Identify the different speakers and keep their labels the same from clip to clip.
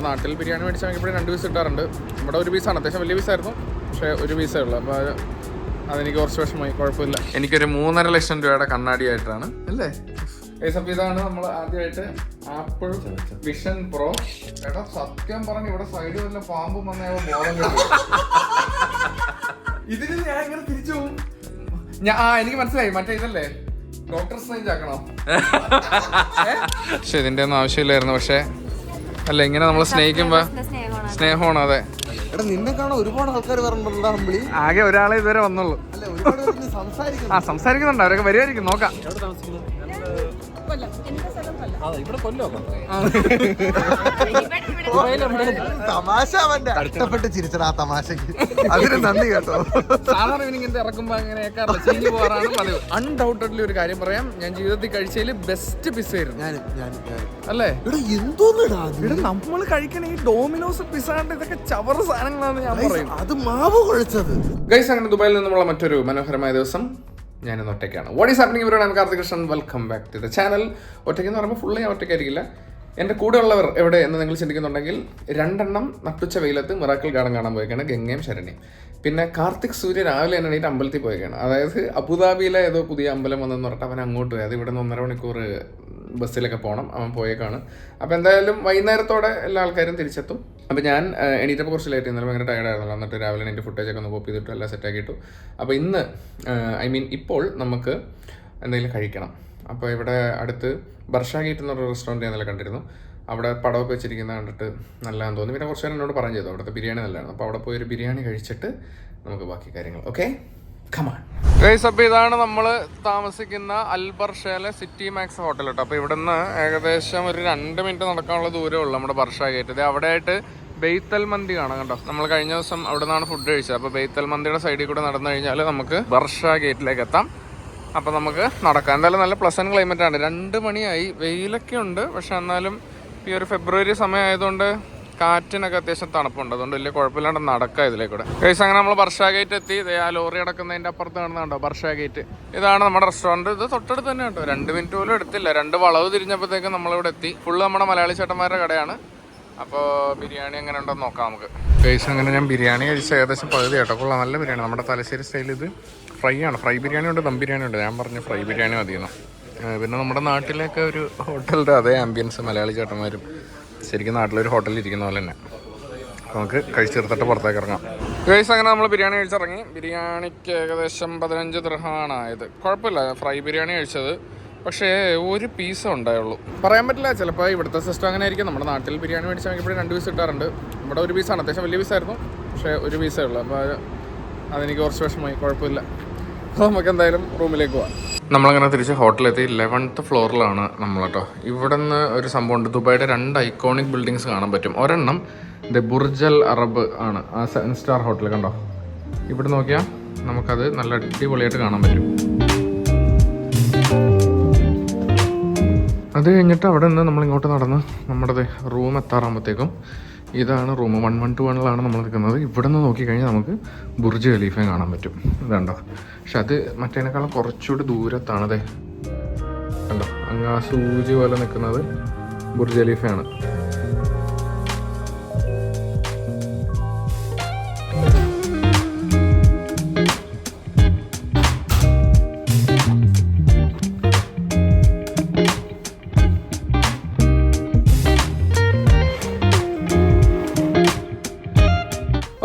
Speaker 1: നമ്മുടെ നാട്ടിൽ ബിരിയാണി ഇപ്പോഴും രണ്ട് പീസ് കിട്ടാറുണ്ട് നമ്മുടെ ഒരു പീസാണ് അത്യാവശ്യം വലിയ പീസായിരുന്നു പക്ഷേ ഒരു പീസേ ഉള്ളൂ. അപ്പോൾ അത് അതെനിക്ക് കുറച്ച് വിഷമമായി. കുഴപ്പമില്ല. എനിക്കൊരു മൂന്നര ലക്ഷം രൂപയുടെ കണ്ണാടിയായിട്ടാണ് അല്ലേ? ഏസ് അപ്പോൾ ഇതാണ് നമ്മൾ ആദ്യമായിട്ട് ആപ്പിൾ വിഷൻ പ്രോ. ചേട്ടാ സത്യം പറഞ്ഞ് ഇവിടെ സൈഡ് വല്ല പാമ്പും വന്ന ബോധം. ഇതിന് ഞാൻ ഇങ്ങനെ തിരിച്ചു പോകും. ഞാൻ ആ എനിക്ക് മനസ്സിലായി. മറ്റേ ഇതല്ലേ? ഡോക്ടർ സ്ട്രേഞ്ച് ആക്കണോ? പക്ഷെ ഇതിന്റെ ഒന്നും ആവശ്യമില്ലായിരുന്നു. പക്ഷെ അല്ല ഇങ്ങനെ നമ്മൾ സ്നേഹിക്കുമ്പോ
Speaker 2: സ്നേഹമാണ്
Speaker 1: അതെ.
Speaker 3: എടാ നിന്നെ കാണാൻ ഒരുപാട് ആൾക്കാർ
Speaker 1: ആകെ ഒരാളെ ഇതുവരെ വന്നുള്ളൂ.
Speaker 3: അല്ല ഒരുപാട് സംസാരിക്കുന്നു
Speaker 1: ആ സംസാരിക്കുന്നുണ്ട് അവരൊക്കെ വരുമായിരിക്കും നോക്കാം.
Speaker 3: തമാശ അവന്റെ. കഷ്ടപ്പെട്ട് ചിരിച്ചടാ ആ തമാശക്ക്. അതിന് നന്ദി കേട്ടോ.
Speaker 1: സാധാരണ ഇവനിങ്ങനത്തെ ഇറക്കുമ്പോ അങ്ങനെ പോകാറാണ് പതിവ്. അൺഡൗട്ടഡ്ലി ഒരു കാര്യം പറയാം. ഞാൻ ജീവിതത്തിൽ കഴിച്ചതിൽ ബെസ്റ്റ് പിസ്സ ആയിരുന്നു.
Speaker 3: ഞാൻ ഞാൻ ഞാൻ
Speaker 1: അല്ലേ?
Speaker 3: എടാ എന്തോന്നിടാ
Speaker 1: ഇവിടെ നമ്മൾ കഴിക്കണ ഈ ഡോമിനോസ് പിസ്സാണ്ട് ഇതൊക്കെ ചവറ സാധനങ്ങളാണ് ഞാൻ പറയുന്നത്.
Speaker 3: അത് മാവ് കുഴച്ചത്.
Speaker 1: ഗൈസ് അങ്ങനെ ദുബായിൽ നിന്നുമുള്ള മറ്റൊരു മനോഹരമായ ദിവസം. ഞാനിന്ന് ഒറ്റയ്ക്കാണ്. വാട്ട് ഈസ് ഹാപ്പനിങ് ഇവരാണ് Karthikrishnan welcome back to the channel ഒറ്റയ്ക്ക് എന്ന് പറയുമ്പോൾ ഫുള്ള് ഒറ്റയ്ക്കായിരിക്കില്ല. എന്റെ കൂടെയുള്ളവർ എവിടെ എന്ന് നിങ്ങൾ ചിന്തിക്കുന്നുണ്ടെങ്കിൽ രണ്ടെണ്ണം നട്ടുച്ച വെയിലത്ത് മിറാക്കിൾ ഗാർഡൻ കാണാൻ പോയിക്കാണ് ഗംഗയും ശരണിയും പിന്നെ കാർത്തിക് സൂര്യ രാവിലെ തന്നെ അമ്പലത്തിൽ പോയിക്കാണ്. അതായത് അബുദാബിയിലെ ഏതോ പുതിയ അമ്പലം വന്നെന്ന് പറഞ്ഞിട്ട് അവൻ അങ്ങോട്ട് പോയി. അത് ഇവിടെ നിന്ന് ഒന്നര മണിക്കൂർ ബസ്സിലൊക്കെ പോകണം അവൻ പോയേക്കാണ്. അപ്പോൾ എന്തായാലും വൈകുന്നേരത്തോടെ എല്ലാ ആൾക്കാരും തിരിച്ചെത്തും. അപ്പോൾ ഞാൻ എണീറ്റപ്പോൾ കുറച്ച് ലേറ്റ് ഇന്നലെ ഭയങ്കര ടയർഡ് ആയിരുന്നു. എന്നിട്ട് രാവിലെ എന്റെ ഫുട്ടേജൊക്കെ ഒന്ന് കോപ്പി ചെയ്തിട്ട് എല്ലാം സെറ്റാക്കിയിട്ടു അപ്പോൾ ഇന്ന് ഐ മീൻ ഇപ്പോൾ നമുക്ക് എന്തെങ്കിലും കഴിക്കണം. അപ്പോൾ ഇവിടെ അടുത്ത് ബർഷ ഗേറ്റ് എന്നൊരു റെസ്റ്റോറന്റ് ഞാൻ നല്ല കണ്ടിരുന്നു. അവിടെ പടമൊക്കെ വെച്ചിരിക്കുന്നത് കണ്ടിട്ട് നല്ലതാന്ന് തോന്നി. പിന്നെ കുറച്ച് നേരം എന്നോട് പറഞ്ഞു ചെയ്തു. അവിടുത്തെ ബിരിയാണി നല്ലതാണ് അപ്പോൾ അവിടെ പോയി ഒരു ബിരിയാണി കഴിച്ചിട്ട് നമുക്ക് ബാക്കി കാര്യങ്ങൾ. ഓക്കെ അപ്പോൾ ഇതാണ് നമ്മൾ താമസിക്കുന്ന അൽബർ അൽബർഷയിലെ സിറ്റി മാക്സ് ഹോട്ടൽ കേട്ടോ. അപ്പോൾ നിന്ന് ഏകദേശം ഒരു രണ്ട് മിനിറ്റ് നടക്കാനുള്ള ദൂരമേ ഉള്ളൂ നമ്മുടെ ബർഷ ഇത്. അവിടെയായിട്ട് ബെയ്ത്തൽ മന്തി കാണാം കേട്ടോ. നമ്മൾ കഴിഞ്ഞ ദിവസം അവിടെ നിന്നാണ് ഫുഡ് കഴിച്ചത്. അപ്പോൾ ബെയ്ത്തൽ മന്തിയുടെ സൈഡിൽ കൂടെ നടന്നു കഴിഞ്ഞാൽ നമുക്ക് ബർഷ ഗേറ്റിലേക്ക് എത്താം. അപ്പോൾ നമുക്ക് നടക്കാം. എന്തായാലും നല്ല പ്ലസന്റ് ക്ലൈമറ്റ് ആണ്. രണ്ട് മണിയായി. വെയിലൊക്കെ ഉണ്ട്. പക്ഷെ എന്നാലും ഈ ഒരു ഫെബ്രുവരി സമയം ആയതുകൊണ്ട് കാറ്റിനൊക്കെ അത്യാവശ്യം തണുപ്പുണ്ട്. അതുകൊണ്ട് വലിയ കുഴപ്പമില്ലാണ്ട് നടക്കാം ഇതിലേക്കൂടെ. കേസ് അങ്ങനെ നമ്മൾ ബർഷ ഗേറ്റ് എത്തി. ആ ലോറി അടക്കുന്നതിന്റെ അപ്പുറത്ത് കാണുന്നുണ്ടോ ബർഷ ഗേറ്റ് ഇതാണ് നമ്മുടെ റെസ്റ്റോറന്റ് ഇത് തൊട്ടടുത്ത് തന്നെ കേട്ടോ രണ്ട് മിനിറ്റ് പോലും എടുത്തില്ല. രണ്ട് വളവ് തിരിഞ്ഞപ്പോഴത്തേക്കും നമ്മളിവിടെ എത്തി. ഫുള്ള് നമ്മുടെ മലയാളി ചേട്ടന്മാരുടെ കടയാണ്. അപ്പോൾ ബിരിയാണി എങ്ങനെ ഉണ്ടെന്ന് നോക്കാം നമുക്ക്. കേസ് അങ്ങനെ ഞാൻ ബിരിയാണി കഴിച്ച ഏകദേശം പകുതി കേട്ടോ. കൊള്ളാം. നല്ല ബിരിയാണി. നമ്മുടെ തലശ്ശേരി സ്റ്റൈൽ ഇത് ഫ്രൈ ആണ്. ഫ്രൈ ബിരിയാണി ഉണ്ട് ദം ബിരിയാണി ഉണ്ട്. ഞാൻ പറഞ്ഞു ഫ്രൈ ബിരിയാണി മതിയെന്ന്. പിന്നെ നമ്മുടെ നാട്ടിലൊക്കെ ഒരു ഹോട്ടലിന്റെ അതേ ആംബിയൻസ് മലയാളി ചേട്ടന്മാരും ശരിക്കും നാട്ടിലൊരു ഹോട്ടലിൽ ഇരിക്കുന്ന പോലെ തന്നെ. നമുക്ക് നമുക്ക് കഴിച്ചെടുത്തിട്ട് പുറത്തേക്ക് ഇറങ്ങാം. ഗൈസ് അങ്ങനെ നമ്മൾ ബിരിയാണി കഴിച്ചിറങ്ങി. ബിരിയാണിക്ക് ഏകദേശം പതിനഞ്ച് ദൃഹമാണ് ആയത് കുഴപ്പമില്ല ഫ്രൈ ബിരിയാണി കഴിച്ചത്. പക്ഷേ ഒരു പീസ് ഉണ്ടായുള്ളൂ പറയാൻ പറ്റില്ല ചിലപ്പോൾ ഇവിടുത്തെ സിസ്റ്റം അങ്ങനെ ആയിരിക്കും. നമ്മുടെ നാട്ടിൽ ബിരിയാണി മേടിച്ച് ഇപ്പോഴും രണ്ട് പീസ് കിട്ടാറുണ്ട്. ഇവിടെ ഒരു പീസാണ് അത്യാവശ്യം വലിയ പീസായിരുന്നു പക്ഷേ ഒരു പീസേ ഉള്ളൂ. അപ്പോൾ അതെനിക്ക് കുറച്ച് വിഷമമായി. കുഴപ്പമില്ല. അപ്പോൾ നമുക്ക് എന്തായാലും റൂമിലേക്ക് പോവാം. നമ്മളങ്ങനെ തിരിച്ച് ഹോട്ടലെത്തി ലെവൻത്ത് ഫ്ലോറിലാണ് നമ്മൾ കേട്ടോ ഇവിടെ നിന്ന് ഒരു സംഭവമുണ്ട് ദുബായിയുടെ രണ്ട് ഐക്കോണിക് ബിൽഡിങ്സ് കാണാൻ പറ്റും. ഒരെണ്ണം ദ ബുർജൽ അറബ് ആണ്. ആ സെവൻ സ്റ്റാർ ഹോട്ടൽ കണ്ടോ? ഇവിടെ നോക്കിയാൽ നമുക്കത് നല്ല അടിപൊളിയായിട്ട് കാണാൻ പറ്റും. അത് കഴിഞ്ഞിട്ട് അവിടെ നിന്ന് നമ്മളിങ്ങോട്ട് നടന്ന് നമ്മുടെ റൂം എത്താറാകുമ്പോഴത്തേക്കും ഇതാണ് റൂം. വൺ വൺ ടു വണ്ണിലാണ് നമ്മൾ നിൽക്കുന്നത്. ഇവിടെ നിന്ന് നോക്കിക്കഴിഞ്ഞാൽ നമുക്ക് ബുർജ് ഖലീഫയും കാണാൻ പറ്റും. ഇതുണ്ടോ? പക്ഷെ അത് മറ്റേനേക്കാളും കുറച്ചുകൂടി ദൂരത്താണ് അതെ. കണ്ടോ? അങ്ങ് ആ സൂചി പോലെ നിൽക്കുന്നത് ബുർജ് ഖലീഫയാണ്.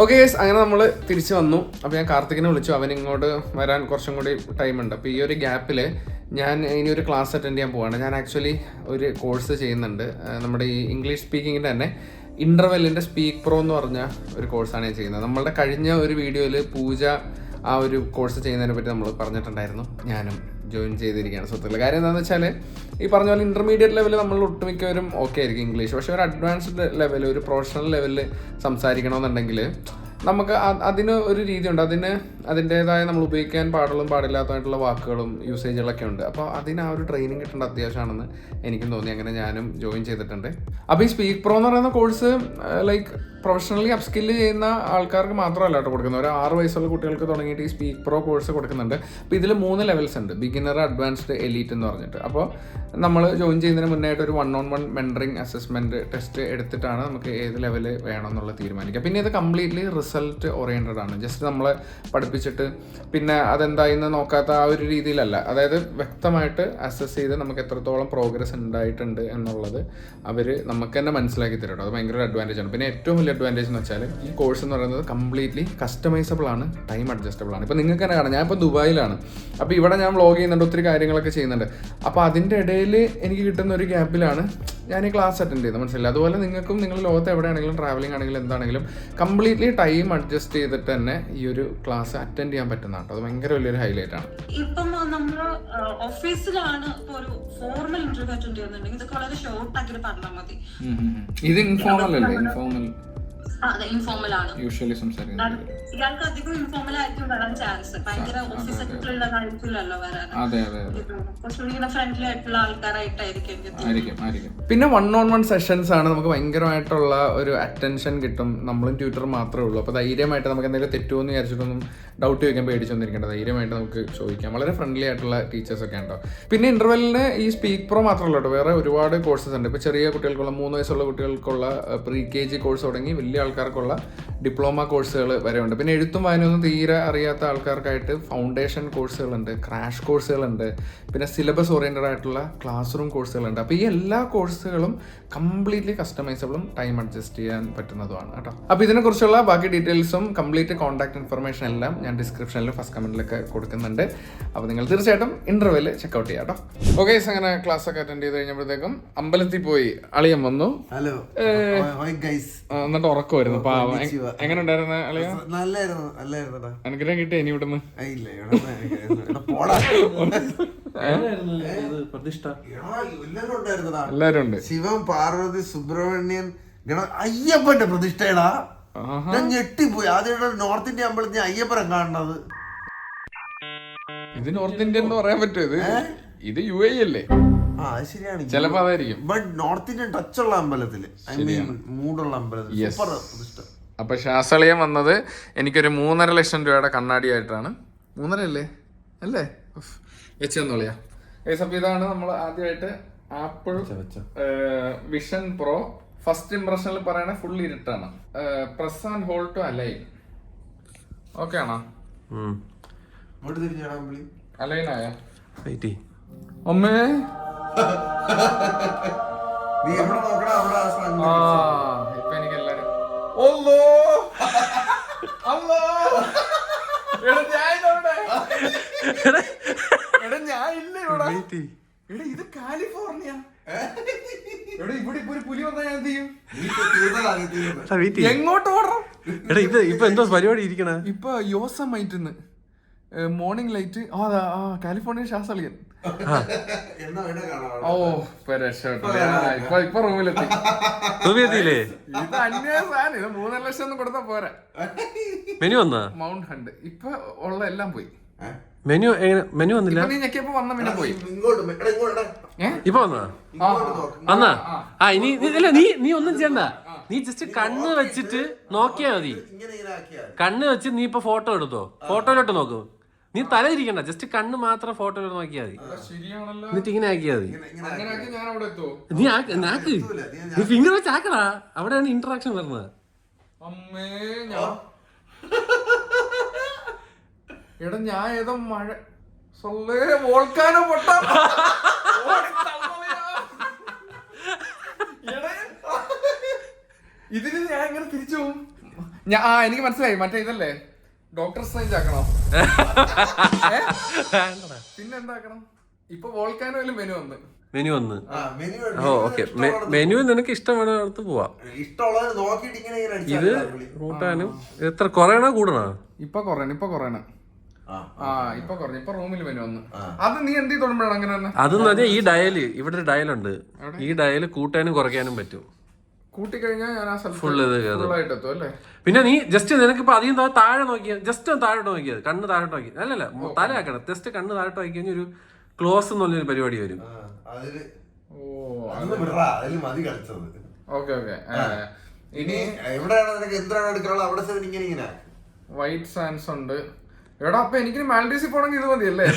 Speaker 1: ഓക്കെ ഗൈസ് അങ്ങനെ നമ്മൾ തിരിച്ചു വന്നു. അപ്പോൾ ഞാൻ കാർത്തികിനെ വിളിച്ചു. അവൻ ഇങ്ങോട്ട് വരാൻ കുറച്ചും കൂടി ടൈം ഉണ്ട്. അപ്പോൾ ഈ ഒരു ഗ്യാപ്പിൽ ഞാൻ ഇനി ഒരു ക്ലാസ് അറ്റൻഡ് ചെയ്യാൻ പോവാണ്. ഞാൻ ആക്ച്വലി ഒരു കോഴ്സ് ചെയ്യുന്നുണ്ട്. നമ്മുടെ ഈ ഇംഗ്ലീഷ് സ്പീക്കിങ്ങിന്റെ തന്നെ ഇന്റർവെല്ലിന്റെ സ്പീക്ക് പ്രോ എന്ന് പറഞ്ഞ ഒരു കോഴ്സാണ് ഞാൻ ചെയ്യുന്നത്. നമ്മളുടെ കഴിഞ്ഞ ഒരു വീഡിയോയിൽ പൂജ ആ ഒരു കോഴ്സ് ചെയ്യുന്നതിനെ പറ്റി നമ്മൾ പറഞ്ഞിട്ടുണ്ടായിരുന്നു. ഞാനും. ജോയിൻ ചെയ്തിരിക്കുകയാണ്. സത്യത്തിൽ കാര്യം എന്താണെന്ന് വെച്ചാൽ ഈ പറഞ്ഞ പോലെ ഇന്റർമീഡിയറ്റ് ലെവലിൽ നമ്മൾ ഒട്ടുമിക്കവരും ഓക്കെ ആയിരിക്കും ഇംഗ്ലീഷ് പക്ഷേ ഒരു അഡ്വാൻസ്ഡ് ലെവൽ ഒരു പ്രൊഫഷണൽ ലെവലിൽ സംസാരിക്കണമെന്നുണ്ടെങ്കിൽ നമുക്ക് അതിന് ഒരു രീതിയുണ്ട്. അതിന് അതിന്റെതായ നമ്മൾ ഉപയോഗിക്കാൻ പാടുള്ളതും പാടില്ലാത്തതായിട്ടുള്ള വാക്കുകളും യൂസേജുകളൊക്കെ ഉണ്ട്. അപ്പോൾ അതിന് ആ ഒരു ട്രെയിനിങ് കിട്ടേണ്ട അത്യാവശ്യമാണെന്ന് എനിക്കും തോന്നി. അങ്ങനെ ഞാനും ജോയിൻ ചെയ്തിട്ടുണ്ട്. അപ്പോൾ ഈ സ്പീക്ക് പ്രോ എന്ന് പറയുന്ന കോഴ്സ് ലൈക്ക് പ്രൊഫഷണലി അപ്സ്കില്ല് ചെയ്യുന്ന ആൾക്കാർക്ക് മാത്രമല്ല കേട്ടോ കൊടുക്കുന്നത്. ഒരു ആറ് വയസ്സുള്ള കുട്ടികൾക്ക് തുടങ്ങിയിട്ട് ഈ സ്പീക്ക് പ്രോ കോഴ്സ് കൊടുക്കുന്നുണ്ട്. അപ്പോൾ ഇതിൽ മൂന്ന് ലെവൽസ് ഉണ്ട്. ബിഗിനർ അഡ്വാൻസ്ഡ് എലീറ്റ് എന്ന് പറഞ്ഞിട്ട്. അപ്പോൾ നമ്മൾ ജോയിൻ ചെയ്യുന്നതിന് മുന്നായിട്ട് ഒരു one on one mentoring assessment test എടുത്തിട്ടാണ് നമുക്ക് ഏത് ലെവൽ വേണം എന്നുള്ള തീരുമാനിക്കുക. പിന്നെ ഇത് കംപ്ലീറ്റ്ലി റിസൾട്ട് ഓറിയന്റഡ് ആണ്. ജസ്റ്റ് നമ്മളെ പഠിപ്പിച്ചിട്ട് പിന്നെ അതെന്തായിന്ന് നോക്കാത്ത ആ ഒരു രീതിയിലല്ല. അതായത് വ്യക്തമായിട്ട് അസസ് ചെയ്ത് നമുക്ക് എത്രത്തോളം പ്രോഗ്രസ് ഉണ്ടായിട്ടുണ്ട് എന്നുള്ളത് അവർ നമുക്ക് തന്നെ മനസ്സിലാക്കി തരും അത് ഭയങ്കര അഡ്വാന്റേജ് ആണ്. പിന്നെ ഏറ്റവും വലിയ അഡ്വാന്റേജ് എന്ന് വെച്ചാൽ ഈ കോഴ്സ് എന്ന് പറയുന്നത് കംപ്ലീറ്റ്ലി കസ്റ്റമൈസബിൾ ആണ് ടൈം അഡ്ജസ്റ്റബിൾ ആണ്. ഇപ്പോൾ നിങ്ങൾക്ക് തന്നെ കാണാം ഞാൻ ഇപ്പോൾ ദുബായിലാണ്. അപ്പോൾ ഇവിടെ ഞാൻ വ്ളോഗ് ചെയ്യുന്നുണ്ട് ഒത്തിരി കാര്യങ്ങളൊക്കെ ചെയ്യുന്നുണ്ട്. അപ്പോൾ അതിന്റെ ഇടയിൽ എനിക്ക് കിട്ടുന്ന ഒരു ഗ്യാപ്പിലാണ് ഞാൻ ഈ ക്ലാസ് അറ്റൻഡ് ചെയ്യുന്നത് മനസ്സിലായി അതുപോലെ നിങ്ങൾക്കും നിങ്ങൾ ലോകത്ത് എവിടെയാണെങ്കിലും ട്രാവലിംഗ് ആണെങ്കിലും എന്താണെങ്കിലും കംപ്ലീറ്റ്ലി ടൈം അഡ്ജസ്റ്റ് ചെയ്തിട്ട് തന്നെ ഈ ഒരു ക്ലാസ് അറ്റൻഡ് ചെയ്യാൻ പറ്റുന്നതാണ് അത് ഭയങ്കര വലിയൊരു ഹൈലൈറ്റ് ആണ്.
Speaker 2: ഇപ്പം നമ്മൾ ഓഫീസിലാണ് ഒരു ഫോർമൽ ഇന്റർവ്യൂ അറ്റൻഡ് ചെയ്യുന്നുണ്ടെങ്കിൽ ഇത് വളരെ ഷോർട്ട് ആക്കി പറഞ്ഞാൽ മതി.
Speaker 1: ഇത് ഇൻഫോർമൽ അല്ലേ? ഇൻഫോർമൽ യൂഷ്വലി സംസാരിക്കുന്നത്
Speaker 2: ഇയാൾക്ക് അധികം ഇൻഫോർമൽ ആയിരിക്കും വരാൻ ചാൻസ് ഭയങ്കര ഓഫീസ് സെക്ടറിലുള്ളതായിരിക്കില്ലല്ലോ വരാൻ.
Speaker 1: അതെ അതെ അതെ.
Speaker 2: കുറച്ചുകൂടി ഫ്രണ്ട്ലി ആയിട്ടുള്ള ആൾക്കാരായിട്ടായിരിക്കും
Speaker 1: പിന്നെ വൺ ഓൺ വൺ സെഷൻസ് ആണ് നമുക്ക് ഭയങ്കരമായിട്ടുള്ള ഒരു അറ്റൻഷൻ കിട്ടും നമ്മളും ട്യൂറ്റർ മാത്രമേ ഉള്ളൂ. അപ്പോൾ ധൈര്യമായിട്ട് നമുക്ക് എന്തെങ്കിലും തെറ്റുമെന്ന് വിചാരിച്ചിട്ടൊന്നും ഡൗട്ട് ചോദിക്കാൻ പേടിച്ചൊന്നിരിക്കേണ്ട. ധൈര്യമായിട്ട് നമുക്ക് ചോദിക്കാം. വളരെ ഫ്രണ്ട്ലി ആയിട്ടുള്ള ടീച്ചേഴ്സ് ഒക്കെ ഉണ്ടോ? പിന്നെ ഇന്റർവെല്ലിന് ഈ സ്പീക്ക് പ്രോ മാത്രമല്ല കേട്ടോ. വേറെ ഒരുപാട് കോഴ്സസ് ഉണ്ട്. ഇപ്പൊ ചെറിയ കുട്ടികൾക്കുള്ള മൂന്ന് വയസ്സുള്ള കുട്ടികൾക്കുള്ള പ്രീ കെ ജി കോഴ്സ് തുടങ്ങി വലിയ ആൾക്കാർക്കുള്ള ഡിപ്ലോമ കോഴ്സുകൾ വരെ ഉണ്ട് പിന്നെ എഴുത്തും വായനയൊന്നും തീരെ അറിയാത്ത ആൾക്കാർക്കായിട്ട് ഫൗണ്ടേഷൻ കോഴ്സുകളുണ്ട് ക്രാഷ് കോഴ്സുകളുണ്ട് പിന്നെ സിലബസ് ഓറിയന്റഡ് ആയിട്ടുള്ള ക്ലാസ് റൂം കോഴ്സുകളുണ്ട് അപ്പോൾ ഈ എല്ലാ കോഴ്സുകളും കംപ്ലീറ്റ്ലി കസ്റ്റമൈസബിളും ടൈം അഡ്ജസ്റ്റ് ചെയ്യാൻ പറ്റുന്നതുമാണ് കേട്ടോ. അപ്പോൾ ഇതിനെക്കുറിച്ചുള്ള ബാക്കി ഡീറ്റെയിൽസും കംപ്ലീറ്റ് കോൺടാക്ട് ഇൻഫർമേഷൻ എല്ലാം ഞാൻ ഡിസ്ക്രിപ്ഷനിൽ ഫസ്റ്റ് കമന്റിലൊക്കെ കൊടുക്കുന്നുണ്ട്. അപ്പോൾ നിങ്ങൾ തീർച്ചയായിട്ടും ഇന്റർവ്യൂവിൽ ചെക്കൗട്ട് ചെയ്യാം കേട്ടോ. ഓക്കെ അങ്ങനെ ക്ലാസ് ഒക്കെ അറ്റൻഡ് ചെയ്ത് കഴിഞ്ഞപ്പോഴത്തേക്കും അമ്പലത്തിൽ പോയി അളിയം വന്നു.
Speaker 3: ഹലോ
Speaker 1: എന്നിട്ട് ഉറക്കം ഉറക്കമായിരുന്നു പാവം. എങ്ങനെ ഉണ്ടായിരുന്നു അളിയ?
Speaker 3: നല്ലായിരുന്നു നല്ലായിരുന്നടാ
Speaker 1: അനുഗ്രഹം കിട്ടിയ ഇനി ഇവിടുന്ന്?
Speaker 3: ഇല്ല എല്ലാരും
Speaker 1: ഉണ്ട്.
Speaker 3: ശിവൻ പാർവതി സുബ്രഹ്മണ്യൻ ഗണ അയ്യപ്പന്റെ പ്രതിഷ്ഠയടാ. ഞാൻ ഞെട്ടിപ്പോയി. ആദ്യമായിട്ട് നോർത്ത് ഇന്ത്യ അമ്പലത്തിൽ അയ്യപ്പനം കാണുന്നത്.
Speaker 1: ഇത് നോർത്ത് ഇന്ത്യ എന്ന് പറയാൻ പറ്റുമോ ഇത്? ഇത് യു എ അല്ലേ?
Speaker 3: ആ ശരിയാണ്.
Speaker 1: ചിലപ്പോ അതായിരിക്കും.
Speaker 3: ബട്ട് നോർത്ത് ഇന്ത്യൻ ടച്ച് ഉള്ള അമ്പലത്തിൽ ഐ മീൻ മൂടുള്ള അമ്പലത്തിൽ. സൂപ്പർ പ്രതിഷ്ഠ.
Speaker 1: അപ്പൊ ശാസ്ത്രീയം വന്നത് എനിക്കൊരു മൂന്നര ലക്ഷം രൂപയുടെ കണ്ണാടിയായിട്ടാണ്. മൂന്നര അല്ലേ? അല്ലേ. വെച്ച് തന്നോളിയാ. ഏ അപ്പൊ ഇതാണ് നമ്മൾ ആദ്യമായിട്ട് ആപ്പിൾ വിഷൻ പ്രോ. ഫസ്റ്റ് ഇംപ്രഷനിൽ പറയണ ഫുൾ ഇരുട്ടാണ്. Press and hold to align. Okay ആണോ? അലൈൻ ആയ? അമ്മേ.
Speaker 3: നീ എവിടെ നോക്കടാ? അവിടെ ആ
Speaker 1: ആ ഇപ്പൊ എനിക്ക് എല്ലാരും ഒന്നോ അല്ലോ എടാ ഞാൻ ഇതവിടെ. എടാ. ഞാൻ ഇല്ല ഇവിടെ. എടാ ഇത് കാലിഫോർണിയ. എടാ ഇവിടെ ഇപ്പൊ ഒരു പുലി വന്നാ ഞാൻ എന്ത് ചെയ്യും? എങ്ങോട്ട് ഓടണം?
Speaker 4: എടാ ഇത് ഇപ്പൊ എന്തോ പരിപാടി ഇരിക്കണ?
Speaker 1: ഇപ്പൊ യോസമൈറ്റ് മോർണിംഗ് ലൈറ്റ്. ആ അതാ, ആ കാലിഫോർണിയ ശാസ്ത്രീയൻ. ഓ ഇപ്പൊ രക്ഷപ്പെട്ടു. ഞാൻ ഇപ്പൊ ഇപ്പൊ റൂമിലെത്തി.
Speaker 4: എത്തിയില്ലേ?
Speaker 1: ഇത് അന്യ സാധനം ഇത് മൂന്നര ലക്ഷം ഒന്നും കൊടുത്താ പോരാ.
Speaker 4: മെനു വന്നാ?
Speaker 1: മൗണ്ട് ഹണ്ട് ഇപ്പൊ ഉള്ള എല്ലാം പോയി?
Speaker 4: മെനു എങ്ങനെ മെനു വന്നില്ല?
Speaker 1: ഇപ്പൊ നീ ഞെക്കിയപ്പോ വന്ന പിന്നെ പോയി?
Speaker 4: ഇപ്പൊ വന്നാ? ആ. ഇനി നീ- ഇല്ല നീ നീ ഒന്നും ചെയ്യണ്ട. നീ ജസ്റ്റ് കണ്ണ് വെച്ചിട്ട് നോക്കിയാ മതി. കണ്ണ് വെച്ച് നീ ഇപ്പൊ ഫോട്ടോ എടുത്തോ? ഫോട്ടോയിലോട്ട് നോക്കൂ. നീ തല ഇരിക്കണ്ട ജസ്റ്റ് കണ്ണ് മാത്രം ഫോട്ടോ നോക്കിയാൽ മതി. എന്നിട്ട് ഇങ്ങനെ ആക്കിയാ മതി.
Speaker 3: ഇങ്ങനെ ഇങ്ങനെ
Speaker 1: അങ്ങനെ ആക്കി ഞാൻ അവിടെ എത്തുവോ?
Speaker 4: നീ ആക്ക് നാക്ക്
Speaker 3: നീ
Speaker 4: ഫിംഗർ വെച്ച് ആക്കടാ. അവിടെയാണ് ഇന്ററാക്ഷൻ വരുന്നത്.
Speaker 1: അമ്മേ ഞാൻ എടാ ഞാൻ ഏതോ മഴ സൊല്ലേ വോൾക്കാനോ പൊട്ട. ഇതിന് ഞാൻ ഇങ്ങനെ തിരിച്ചു ഞാൻ ആ എനിക്ക് മനസ്സിലായി. മറ്റേ ഇതല്ലേ? Doctor strange ആക്കണോ? പിന്നെന്താക്കണം പിന്നെ എന്താക്കണം ഇപ്പൊ വോൾക്കാനോയിലും മെനു വന്ന്?
Speaker 4: മെനു വന്ന്.
Speaker 3: ഉണ്ട്.
Speaker 4: ഓ ഓക്കെ. മെനു നിനക്ക് ഇഷ്ടമാണ് അടുത്ത് പോവാം.
Speaker 3: ഇഷ്ടമുള്ളത് നോക്കിയിട്ട് ഇങ്ങനെ ഇങ്ങനെ അടിച്ചാ
Speaker 4: ഇത്. കൂട്ടാനും എത്ര കുറയണോ കൂടണോ?
Speaker 1: ഇപ്പൊ കുറയണം ഇപ്പൊ കുറയണം.
Speaker 3: ആ.
Speaker 1: ആ. ഇപ്പൊ കുറഞ്ഞു ഇപ്പൊ റൂമിൽ മെനു വന്ന്. അത് നീ എന്ത് തൊടുമ്പോഴാണ് അങ്ങനെ തന്നെ?
Speaker 4: അതെന്ന് ഈ ഡയൽ ഇവിടെ ഒരു ഡയലുണ്ട് ഈ ഡയൽ കൂട്ടാനും കുറയ്ക്കാനും പറ്റും.
Speaker 1: കൂട്ടിക്കഴിഞ്ഞാൽ ഞാൻ ആ സ്ഥലത്ത് അല്ലേ?
Speaker 4: പിന്നെ നീ ജസ്റ്റ് നിനക്ക് ഇപ്പൊ അധികം താഴെ നോക്കിയാൽ ജസ്റ്റ് ഒന്ന് താഴോട്ട് നോക്കിയത് കണ്ണ് താഴോട്ട് നോക്കി. അല്ലല്ല തല ആക്കണം ജസ്റ്റ് കണ്ണ് താഴോട്ട് നോക്കി കഴിഞ്ഞാൽ ഒരു ക്ലോസ് എന്നുള്ളൊരു പരിപാടി വരും.
Speaker 3: മതി
Speaker 1: ഓക്കെ ഓക്കെ.
Speaker 3: ഇനി എവിടെയാണ് നിനക്ക് എന്താണ് എടുക്കാനുള്ളത്? അവിടെ ഇങ്ങനെ ഇങ്ങനെ.
Speaker 1: വൈറ്റ് സാൻസ് ഉണ്ട്. എടാ അപ്പൊ എനിക്ക് മാലഡീസിൽ പോണെങ്കിൽ ഇത് മതിയല്ലേ?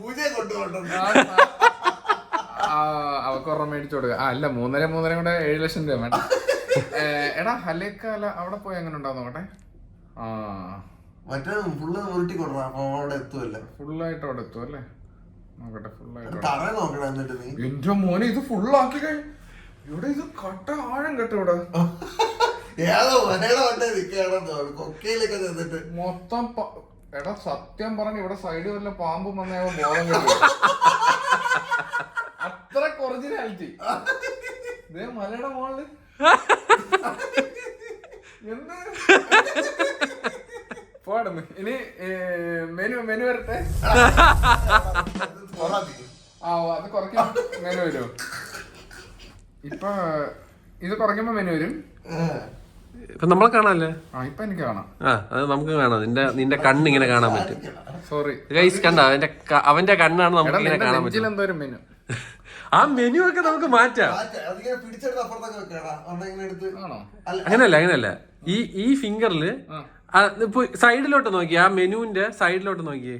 Speaker 3: പൂജ ഇരുന്ന്
Speaker 1: അവക്ക് ഒരെണ്ണം മേടിച്ചു കൊടുക്കുക ആ അല്ല മൂന്നര മൂന്നര കൂടെ ഏഴ് ലക്ഷം രൂപ വേണ്ട എടാ ഹലേക്കാല അവിടെ പോയി എങ്ങനെ ഉണ്ടാവും നോക്കട്ടെ. ആ.
Speaker 3: മറ്റേ ഫുള്ള് ഉരുട്ടി കൊടുക്കണം അപ്പൊ അവിടെ എത്തുമല്ലോ
Speaker 1: ഫുള്ളായിട്ട് അവിടെ എത്തും അല്ലേ? നോക്കട്ടെ ഫുള്ളായിട്ട് എന്റെ മോനെ ഇത് ഫുള്ളാക്കി ഇവിടെ ഇത് കട്ട ആഴം കെട്ടോ ഇവിടെ.
Speaker 3: ഏതോ മനയുടെ വണ്ടേ നിൽക്കുകയാണെന്ന് തോന്നുന്നു. കൊക്കയിലൊക്കെ നിന്നിട്ട്
Speaker 1: മൊത്തം എടാ സത്യം പറഞ്ഞ ഇവിടെ സൈഡ് വല്ല പാമ്പും വന്നേ ബോധം കിട്ടും ഒറിജിനാലിറ്റി മലയുടെ മോളിൽ. എന്ത്? പോടുന്നു ഇനി മെനു മെനു വരട്ടെ? ആ അത് കുറയ്ക്കാൻ മെനു വരും ഇപ്പൊ ഇത് കുറയ്ക്കുമ്പോ മെനു വരും.
Speaker 4: ഇപ്പൊ നമ്മളെ കാണാല്ലേ?
Speaker 1: ആ ഇപ്പൊ എനിക്ക് കാണാം.
Speaker 4: ആ അത് നമുക്ക് കാണാം. നിന്റെ നിന്റെ കണ്ണ് ഇങ്ങനെ കാണാൻ പറ്റും.
Speaker 1: സോറി
Speaker 4: ഗൈസ് കണ്ട? അവന്റെ അവന്റെ കണ്ണാണ് നമുക്ക് ഇങ്ങനെ കാണാൻ പറ്റും.
Speaker 1: എന്തോരം മെനു.
Speaker 4: ആ മെനു ഒക്കെ നമുക്ക് മാറ്റാം.
Speaker 3: അതിങ്ങനെ പിടിച്ചെടുത്ത് അപ്പുറത്തൊക്കെ വെക്കണ ഒന്നെങ്ങനെ എടുത്ത്
Speaker 1: ആണോ?
Speaker 4: അങ്ങനല്ല അങ്ങനല്ല. ഈ ഈ ഫിംഗറിൽ ഇപ്പൊ സൈഡിലോട്ട് നോക്കി ആ മെനുവിന്റെ സൈഡിലോട്ട് നോക്കിയേ.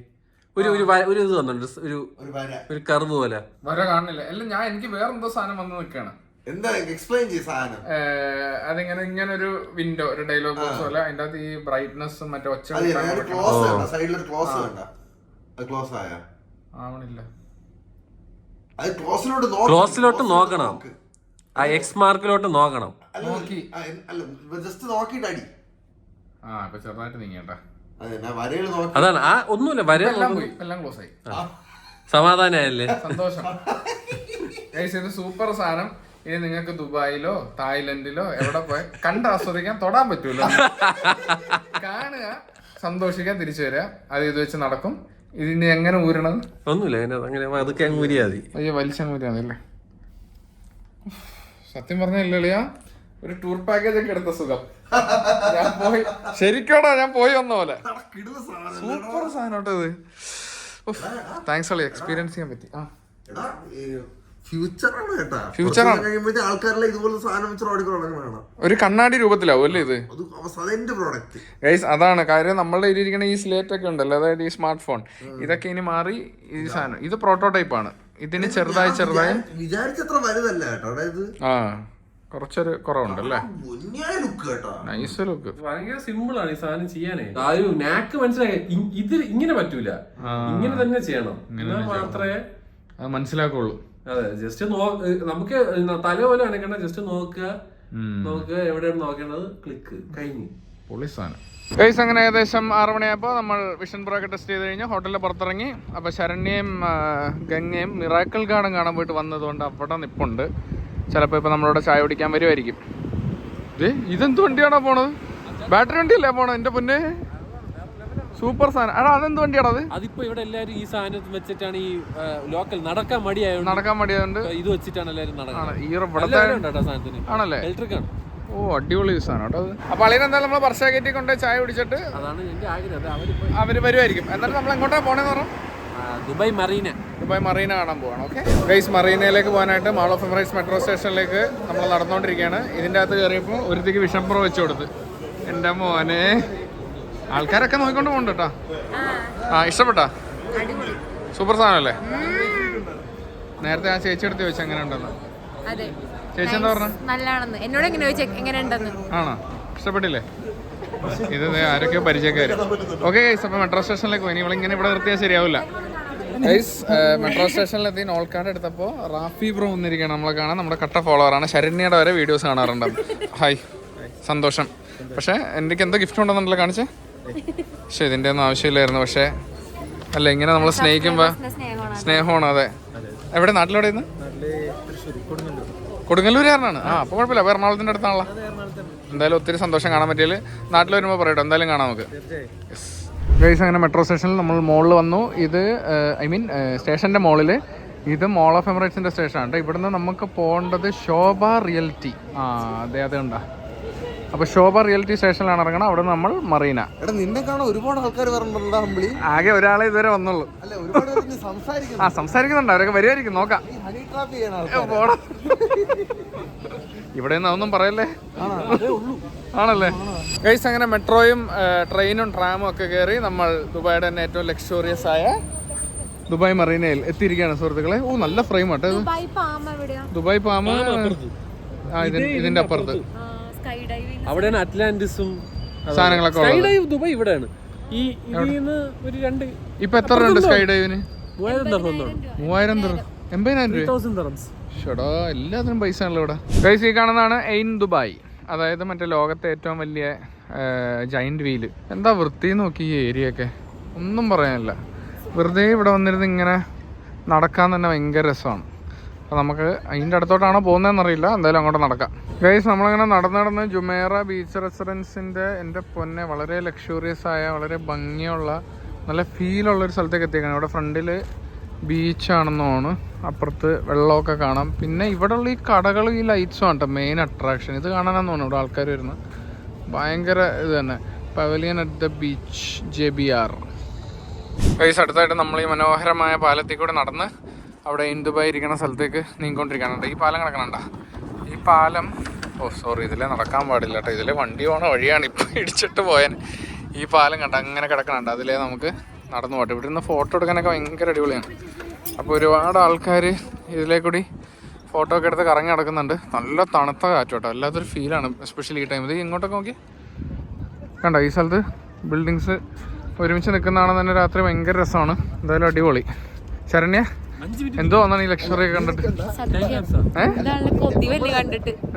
Speaker 4: ഒരു ഒരു ഒരു ഇത് വന്നിട്ടുണ്ട്. ഒരു
Speaker 3: ഒരു വര.
Speaker 4: ഒരു കർവ് പോലെ.
Speaker 1: വര കാണില്ല. അല്ല ഞാൻ എനിക്ക് വേറെന്തോ സാധനം വന്ന് നിൽക്കുകയാണ്.
Speaker 3: എന്താ എക്സ്പ്ലെയിൻ ചെയ്യ സാധനം.
Speaker 1: അതിങ്ങനെ ഇങ്ങനെ ഒരു വിൻഡോ ഒരു ഡയലോഗ് ബോക്സ് പോലെ. അതിന്റെ അകത്ത് ഈ ബ്രൈറ്റ്നെസ്സും മറ്റേ ഒച്ച.
Speaker 3: ക്ലോസ് സൈഡിലൊരു ക്ലോസ് വേണ്ട. ക്ലോസ് ആയ.
Speaker 1: ആവണില്ല.
Speaker 3: അത് ക്ലോസിലോട്ട് നോക്ക്.
Speaker 4: ക്ലോസിലോട്ട്
Speaker 3: ക്ലോസിലോട്ട്
Speaker 4: നോക്കണം. ആ എക്സ് മാർക്കിലോട്ട് നോക്കണം.
Speaker 3: ജസ്റ്റ് നോക്കിട്ട് അടി
Speaker 1: ആ ഇപ്പൊ ചെറുതായിട്ട് നീങ്ങേട്ടാ
Speaker 3: അതെ ഞാൻ വരയിൽ നോക്കി.
Speaker 4: അതാണ് ആ ഒന്നുമില്ല വരെ
Speaker 1: എല്ലാം എല്ലാം ക്ലോസ് ആയി.
Speaker 4: സമാധാനമായല്ലേ
Speaker 1: സന്തോഷം. സൂപ്പർ സാധനം. ഇനി നിങ്ങൾക്ക് ദുബായിലോ തായ്ലൻഡിലോ എവിടെ പോയി കണ്ട് ആസ്വദിക്കാൻ തൊടാൻ പറ്റൂല? കാണുക സന്തോഷിക്കാൻ തിരിച്ചു വരിക. അത് ഇത് വെച്ച് നടക്കും. ഇതിനി എങ്ങനെ ഊരണത്
Speaker 4: ഒന്നുമില്ല അങ്ങനെ അതൊക്കെ അങ്ങ് ഊരിയാ മതി.
Speaker 1: അയ്യോ വലിച്ചങ്ങ് ഊരിയാണല്ലേ സത്യം പറഞ്ഞില്ല ഒരു ടൂർ പാക്കേജ് ഒക്കെ എടുത്ത സുഖം. ഞാൻ പോയി ശരിക്കോടാ ഞാൻ പോയി വന്ന പോലെ.
Speaker 3: കിടുന്ന സാധനം
Speaker 1: സൂപ്പർ സാധനം കേട്ടോ ഇത്. താങ്ക്സ് അളി എക്സ്പീരിയൻസ് ചെയ്യാൻ പറ്റി. ആ.
Speaker 3: ആണ് കേട്ടാ.
Speaker 1: ഫ്യൂച്ചറാണ്.
Speaker 3: കഴിയുമ്പോഴത്തെ ആൾക്കാരെല്ലാം ഇതുപോലെ സാധനം വെച്ച് തുടങ്ങണം
Speaker 1: ഒരു കണ്ണാടി രൂപത്തിലാവും അല്ലേ ഇത്?
Speaker 3: അത് അവസാനം പ്രോഡക്റ്റ്
Speaker 1: ഗൈസ് അതാണ്. കാര്യം നമ്മളുടെ ഇരിക്കുന്ന ഈ സ്ലേറ്റ് ഒക്കെ ഉണ്ടല്ലോ അതായത് ഈ സ്മാർട്ട് ഫോൺ ഇതൊക്കെ ഇനി മാറി ഈ സാധനം. ഇത് പ്രോട്ടോടൈപ്പ് ആണ് ഇതിന് ചെറുതായി ചെറുതായി.
Speaker 3: വിചാരിച്ചത്ര വലുതല്ല കേട്ടോ. അതായത്
Speaker 1: ആ കുറച്ചൊരു കുറവുണ്ടല്ലേ?
Speaker 3: മുന്നായ ലുക്ക് കേട്ടോ.
Speaker 1: നൈസ് ലുക്ക്
Speaker 4: ഭയങ്കര സിമ്പിൾ ആണ് ഈ സാധനം ചെയ്യാനേ. ആ ഒരു നാക്ക് മനസ്സിലായി ഇത് ഇങ്ങനെ പറ്റൂല. ഇങ്ങനെ തന്നെ ചെയ്യണം. എന്നാൽ മാത്രമേ
Speaker 1: അത് മനസ്സിലാക്കുള്ളൂ.
Speaker 4: അതെ ജസ്റ്റ് നോ നമുക്ക് തല പോലെ അനക്കണ്ട ജസ്റ്റ് നോക്കുക നോക്കുക എവിടെയാണ് നോക്കേണ്ടത്? ക്ലിക്ക് കഴിഞ്ഞു.
Speaker 1: പൊളി സാധനം. ഗൈസ് അങ്ങനെ ഏകദേശം ആറ് മണിയായപ്പോൾ നമ്മൾ വിഷൻ പ്രോ ടെസ്റ്റ് ചെയ്ത് കഴിഞ്ഞ് ഹോട്ടലിൽ പുറത്തിറങ്ങി. അപ്പോൾ ശരണ്യയും ഗംഗയും മിറാക്കൽ ഗാർഡൻ കാണാൻ പോയിട്ട് വന്നതുകൊണ്ട് അവിടെ നിപ്പുണ്ട്. ചിലപ്പോൾ ഇപ്പോൾ നമ്മളോട് ചായ കുടിക്കാൻ വരുമായിരിക്കും ഇത് ഇതെന്ത് വണ്ടിയാണോ പോണത്? ബാറ്ററി വണ്ടിയല്ലേ പോണത്? എന്റെ പൊന്നെ. സൂപ്പർ സാധനം. എടാ അതെന്ത് വണ്ടിയാണത് അത്?
Speaker 4: അതിപ്പോ ഇവിടെ എല്ലാരും ഈ സാധനം വെച്ചിട്ടാണ് ഈ ലോക്കൽ നടക്കാൻ മടിയായോണ്ട്
Speaker 1: നടക്കാൻ മടിയായതുകൊണ്ട്
Speaker 4: ഇത് വെച്ചിട്ടാണ് എല്ലാരും നടക്കുന്നത്.
Speaker 1: ഈ ഇവിടുത്തെ
Speaker 4: സാധനത്തിന്?
Speaker 1: ആണല്ലേ?
Speaker 4: ഇലക്ട്രിക് ആണ്.
Speaker 1: ഓ അടിപൊളി സാധനം കേട്ടോ അത്. അപ്പോൾ അളിയൻ എന്തായാലും നമ്മൾ വർഷ കയറ്റി കൊണ്ട് ചായ കുടിച്ചിട്ട്
Speaker 4: അതാണ് എന്റെ ആഗ്രഹം. അവർ
Speaker 1: അവർ വരുമായിരിക്കും എന്നിട്ട് നമ്മൾ എങ്ങോട്ടാ പോണേന്ന് പറഞ്ഞു
Speaker 4: ദുബായ് മറീന.
Speaker 1: ദുബായ് മറീന കാണാൻ പോവാണ്. ഓക്കെ? ഗൈസ് മറീനയിലേക്ക് പോകാനായിട്ട് മാൾ ഓഫ് എമറൈറ്റ്സ് മെട്രോ സ്റ്റേഷനിലേക്ക് നമ്മൾ നടന്നുകൊണ്ടിരിക്കുകയാണ് ഇതിന്റെ അകത്ത് കയറിയപ്പോൾ ഒരുത്തേക്ക് വിഷം പ്രോ വെച്ച് കൊടുത്ത്. എന്റെ മോനെ. ആൾക്കാരൊക്കെ നോക്കിക്കൊണ്ട് പോകുന്നുണ്ട് കേട്ടോ. ആ. ഇഷ്ടപ്പെട്ടാ? സൂപ്പർ സാധനമല്ലേ? നേരത്തെ ആ ചേച്ചി എടുത്ത് ചോദിച്ചാൽ എങ്ങനെ ഉണ്ടെന്ന് ചേച്ചി എന്താ പറഞ്ഞു?
Speaker 5: നല്ലതാണെന്ന്. എന്നോട് എങ്ങനെ എങ്ങനെ ഉണ്ടെന്ന്
Speaker 1: ആണോ? ഇഷ്ടപ്പെട്ടില്ലേ? ഇത് ആരൊക്കെയോ പരിചയക്കാര് ഓക്കെ ഗൈസ് അപ്പോൾ മെട്രോ സ്റ്റേഷനിലേക്ക് പോയി. ഇങ്ങനെ ഇവളിങ്ങനെ ഇവിടെ നിർത്തിയാൽ ശരിയാവില്ല ഗൈസ് മെട്രോ സ്റ്റേഷനിലെത്തി. നോൾ കാർഡ് എടുത്തപ്പോൾ റാഫി ബ്രോ വന്നിരിക്കുകയാണ് നമ്മളെ കാണാൻ. നമ്മുടെ കട്ട ഫോളോവറാണ്. ശരണ്യയുടെ വരെ വീഡിയോസ് കാണാറുണ്ട്. ഹായ് സന്തോഷം. പക്ഷേ എനിക്ക് എന്തോ ഗിഫ്റ്റ് ഉണ്ടെന്നുണ്ടല്ലോ കാണിച്ചേ? പക്ഷേ ഇതിന്റെ ഒന്നും ആവശ്യമില്ലായിരുന്നു. പക്ഷേ അല്ല ഇങ്ങനെ നമ്മൾ സ്നേഹിക്കുമ്പോൾ
Speaker 5: സ്നേഹമാണ്.
Speaker 1: അതെ. എവിടെ നാട്ടിലെവിടെ ഇന്ന്? കൊടുങ്ങല്ലൂരുകാരനാണ്. ആ അപ്പോൾ കുഴപ്പമില്ല. അപ്പോൾ എറണാകുളത്തിന്റെ അടുത്താണല്ലോ. എന്തായാലും ഒത്തിരി സന്തോഷം കാണാൻ പറ്റിയാൽ നാട്ടിൽ വരുമ്പോൾ പറയട്ടോ. എന്തായാലും കാണാം നമുക്ക്. ഗൈസ് അങ്ങനെ മെട്രോ സ്റ്റേഷനിൽ നമ്മൾ മോളിൽ വന്നു. ഇത് ഐ മീൻ സ്റ്റേഷന്റെ മോളിൽ ഇത് മോൾ ഓഫ് എമിറേറ്റ്സിന്റെ സ്റ്റേഷനാണ്. കേട്ടോ ഇവിടുന്ന് നമുക്ക് പോകേണ്ടത് ശോഭ റിയൽറ്റി. ആ അതെ അതെ ഉണ്ടാ അപ്പോൾ ശോഭ റിയാലിറ്റി സ്റ്റേഷനിലാണ് ഇറങ്ങണം അവിടെ നമ്മൾ മറീന.
Speaker 3: എടാ നിന്നെ കാണാൻ ഒരുപാട് ആൾക്കാർ പറഞ്ഞിട്ടുണ്ടോ അമ്പിളി.
Speaker 1: ആകെ ഒരാളെ ഇതുവരെ വന്നുള്ളൂ.
Speaker 3: അല്ല ഒരുപാട് പേര് നീ സംസാരിക്കുന്നു
Speaker 1: ആ സംസാരിക്കുന്നുണ്ട്. അവരൊക്കെ വരുമായിരിക്കും നോക്കാം.
Speaker 3: നീ ഹണി ട്രാപ്പ് ചെയ്യണ
Speaker 1: ഏ, പോടാ. ഇവിടെ നിന്ന് അതൊന്നും പറയല്ലേ? ആണല്ലേ? ഗൈസ് അങ്ങനെ മെട്രോയും ട്രെയിനും ട്രാമും ഒക്കെ കയറി നമ്മൾ ദുബായിയുടെ തന്നെ ഏറ്റവും ലക്ഷറിയസ് ആയ ദുബായ് മറീനയിൽ എത്തിയിരിക്കുകയാണ് സുഹൃത്തുക്കളെ. ഓ നല്ല ഫ്രെയിം ആട്ടോ ഇത്.
Speaker 5: ദുബായ് പാം എവിടെയാ?
Speaker 1: ദുബായ് പാമ ആ ഇതിന്റെ ഇതിന്റെ അപ്പുറത്ത്.
Speaker 4: അവിടെയാണ് അറ്റ്ലാന്റിസും
Speaker 1: സാധനങ്ങളൊക്കെ
Speaker 4: സ്കൈ ഡൈവ് ദുബായ് ഇവിടെയാണ്. ഈ ഇതിന്ന് ഒരു രണ്ട്
Speaker 1: ഇപ്പൊ എത്ര രണ്ട് സ്കൈ ഡൈവിന്
Speaker 4: മൂവായിരം തരണം
Speaker 1: മൂവായിരം തരും എൺപതിനായിരം രൂപ ഷടാ എല്ലാത്തിനും പൈസ ആണല്ലോ ഇവിടെ. പൈസ ഈ കാണുന്നതാണ് എയിൻ ദുബായ് അതായത് മറ്റേ ലോകത്തെ ഏറ്റവും വലിയ ജൈന്റ് വീൽ എന്താ വൃത്തി നോക്കി ഈ ഏരിയ ഒക്കെ? ഒന്നും പറയാനില്ല. വെറുതെ ഇവിടെ വന്നിരുന്ന് ഇങ്ങനെ നടക്കാൻ തന്നെ ഭയങ്കര രസമാണ്. അപ്പോൾ നമുക്ക് അതിന്റെ അടുത്തോട്ടാണോ പോകുന്നതെന്നറിയില്ല. എന്തായാലും അങ്ങോട്ട് നടക്കാം. ഗൈസ് നമ്മളിങ്ങനെ നടന്ന് നടന്ന് ജുമേറ ബീച്ച് റെസിഡൻസിന്റെ എന്റെ പൊന്നെ വളരെ ലക്ഷൂറിയസ് ആയ വളരെ ഭംഗിയുള്ള നല്ല ഫീലുള്ള ഒരു സ്ഥലത്തേക്ക് എത്തിയേക്കാണ് ഇവിടെ ഫ്രണ്ടിൽ ബീച്ചാണെന്നാണ് അപ്പുറത്ത് വെള്ളമൊക്കെ കാണാം. പിന്നെ ഇവിടെയുള്ള ഈ കടകളും ഈ ലൈറ്റ്സും ആണ് കേട്ടോ മെയിൻ അട്രാക്ഷൻ ഇത് കാണാനാന്ന് തോന്നുന്നു ഇവിടെ ആൾക്കാർ വരുന്നത്. ഭയങ്കര ഇത് തന്നെ. Pavilion at the beach J B R guys അടുത്തായിട്ട് നമ്മൾ ഈ മനോഹരമായ പാലത്തിൽ കൂടെ നടന്ന് അവിടെ ഇന്ദുബായി ഇരിക്കുന്ന സ്ഥലത്തേക്ക് നീങ്ങിക്കൊണ്ടിരിക്കാനുണ്ട് ഈ പാലം കിടക്കണണ്ട ഈ പാലം ഓ സോറി ഇതിലെ നടക്കാൻ പാടില്ല കേട്ടോ ഇതിലെ വണ്ടി പോണ വഴിയാണ് ഇപ്പോൾ ഇടിച്ചിട്ട് പോയാൻ ഈ പാലം കണ്ട അങ്ങനെ കിടക്കണുണ്ട്. അതിലേ നമുക്ക് നടന്നു പോട്ടെ. ഇവിടെ നിന്ന് ഫോട്ടോ എടുക്കാനൊക്കെ ഭയങ്കര അടിപൊളിയാണ്. അപ്പോൾ ഒരുപാട് ആൾക്കാർ ഇതിലേ കൂടി ഫോട്ടോ ഒക്കെ എടുത്ത് കറങ്ങി നടക്കുന്നുണ്ട്. നല്ല തണുത്ത കാറ്റ് കേട്ടോ അല്ലാത്തൊരു ഫീലാണ് എസ്പെഷ്യലി ഈ ടൈമിൽ ഇങ്ങോട്ടൊക്കെ നോക്കി. കണ്ട ഈ സ്ഥലത്ത് ബിൽഡിങ്സ് ഒരുമിച്ച് നിൽക്കുന്നതാണെന്ന് തന്നെ രാത്രി ഭയങ്കര രസമാണ്. എന്തായാലും അടിപൊളി. ശരണ്യ? എന്തോ ഒന്നാണ് ഈ ലക്ഷറി ഒക്കെ കണ്ടിട്ട്.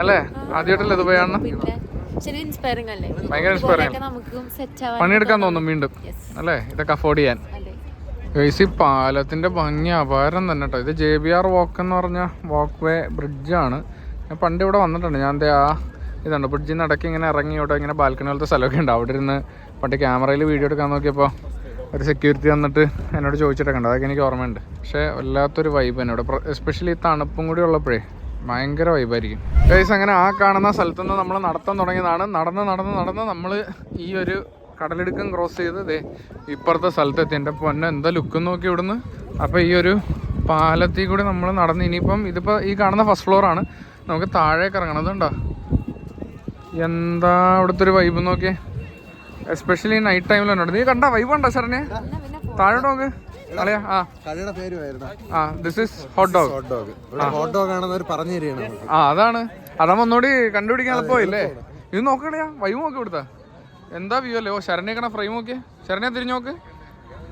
Speaker 1: അല്ലേ? ആദ്യമായിട്ടല്ലേ ഇത് പോയാണ്
Speaker 5: ഭയങ്കര ശരി ഇൻസ്പയറിംഗ് അല്ലേ?
Speaker 1: ഭയങ്കര inspiring.
Speaker 5: ഇതുപോലെയൊക്കെ നമുക്കും സെറ്റ് ആവാൻ
Speaker 1: പണിയെടുക്കാൻ തോന്നും വീണ്ടും. അല്ലേ? ഇതൊക്കെ അഫോർഡ് ചെയ്യാൻ. ഈ പാലത്തിന്റെ ഭംഗി അപാരം തന്നെ കേട്ടോ ഇത് ജെ ബി ആർ വാക്ക് എന്ന് പറഞ്ഞ വാക്ക് വേ ആണ്. ഞാൻ പണ്ട് ഇവിടെ വന്നിട്ടുണ്ട്. ഞാൻ ദേ ആ ഇതുണ്ട്. ബ്രിഡ്ജിൽ നിന്ന് ഇടയ്ക്ക് ഇങ്ങനെ ഇറങ്ങി ഇവിടെ ഇങ്ങനെ ബാൽക്കണി പോലത്തെ സ്ഥലമൊക്കെ ഉണ്ട്. അവിടെ ഇരുന്ന് പണ്ട് ക്യാമറയിൽ വീഡിയോ എടുക്കാൻ നോക്കിയപ്പോൾ ഒരു സെക്യൂരിറ്റി വന്നിട്ട് എന്നോട് ചോദിച്ചിട്ടൊക്കെ ഉണ്ട് അതൊക്കെ എനിക്ക് ഓർമ്മയുണ്ട്. പക്ഷേ വല്ലാത്തൊരു വൈബ് തന്നെ. ഇവിടെ എസ്പെഷ്യലി തണുപ്പും കൂടി ഉള്ളപ്പോഴേ ഭയങ്കര വൈബായിരിക്കും ഗൈസ് അങ്ങനെ ആ കാണുന്ന സ്ഥലത്തുനിന്ന് നമ്മൾ നടത്താൻ തുടങ്ങിയതാണ്. നടന്ന് നടന്ന് നടന്ന് നമ്മൾ ഈ ഒരു കടലിടുക്കം ക്രോസ് ചെയ്ത് ദേ ഇപ്പുറത്തെ സ്ഥലത്തെത്തി. എന്റെ പൊന്നെ എന്താ ലുക്ക് നോക്കി ഇവിടുന്ന്. അപ്പോൾ ഈ ഒരു പാലത്തിൽ കൂടി നമ്മൾ നടന്ന് ഇനിയിപ്പം ഇതിപ്പോൾ ഈ കാണുന്ന ഫസ്റ്റ് ഫ്ലോറാണ് നമുക്ക് താഴേക്ക് ഇറങ്ങണം. അതുണ്ടോ? എന്താ അവിടുത്തെ ഒരു വൈബ് നോക്കിയേ? എസ്പെഷ്യലി നൈറ്റ് ടൈമിലുണ്ട് നീ കണ്ട വൈബ് ഉണ്ടോ സാറിന് താഴോട്ട് നോക്ക് അളിയാ ആ.
Speaker 3: കടയുടെ പേരുമായിരുന്നു
Speaker 1: ആ this is hot dog
Speaker 3: hot dog ഇവിടെ ഹോട്ട് ഡോഗ് ആണെന്ന് അവർ പറഞ്ഞു തരികയാണ്
Speaker 1: ആ അതാണ്. അതാ ഒന്നുകൂടി കണ്ടുപിടിക്കാൻ പോയില്ലേ ഇത് നോക്കണേ വൈ നോക്കി കൊടുത്താ എന്താ വ്യൂ അല്ലേ? ഓ ശരണ്യക്കണ ഫ്രെയിം നോക്കിയേ. ശരണ്യ തിരിഞ്ഞു നോക്ക്.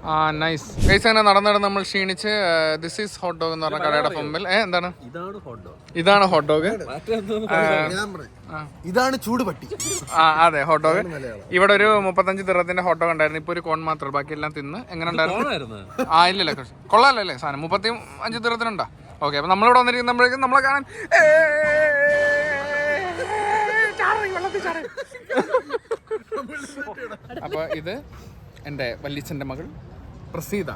Speaker 1: ആ നൈസ് ഗൈസ് അങ്ങനെ നടന്ന് നടന്ന് നമ്മൾ ക്ഷീണിച്ച് ദിസ് ഈസ് ഹോട്ട് ഡോഗ് എന്ന് പറഞ്ഞ കടയുടെ മുമ്പിൽ ഏ എന്താണ്?
Speaker 4: ഇതാണ് ഹോട്ട് ഡോഗ്
Speaker 1: ഇതാണ്
Speaker 3: ചൂട് പട്ടി.
Speaker 1: ആ അതെ ഹോട്ട് ഡോഗ് ഇവിടെ ഒരു മുപ്പത്തഞ്ച് തിറത്തിന്റെ ഹോട്ട് ഡോഗ് ഉണ്ടായിരുന്നു. ഇപ്പൊ ഒരു കോൺ മാത്രം ബാക്കി എല്ലാം തിന്ന് എങ്ങനെ ഉണ്ടായിരുന്നു? ആ ഇല്ല കൊള്ളാലല്ലേ സാധനം. മുപ്പത്തി അഞ്ച് തിറത്തിനുണ്ടോ ഓക്കെ അപ്പൊ നമ്മളിവിടെ വന്നിരിക്കുമ്പോഴേക്കും നമ്മളെ കാണാൻ അപ്പൊ ഇത് എന്റെ വല്ലിച്ചന്റെ മകൾ പ്രസീത.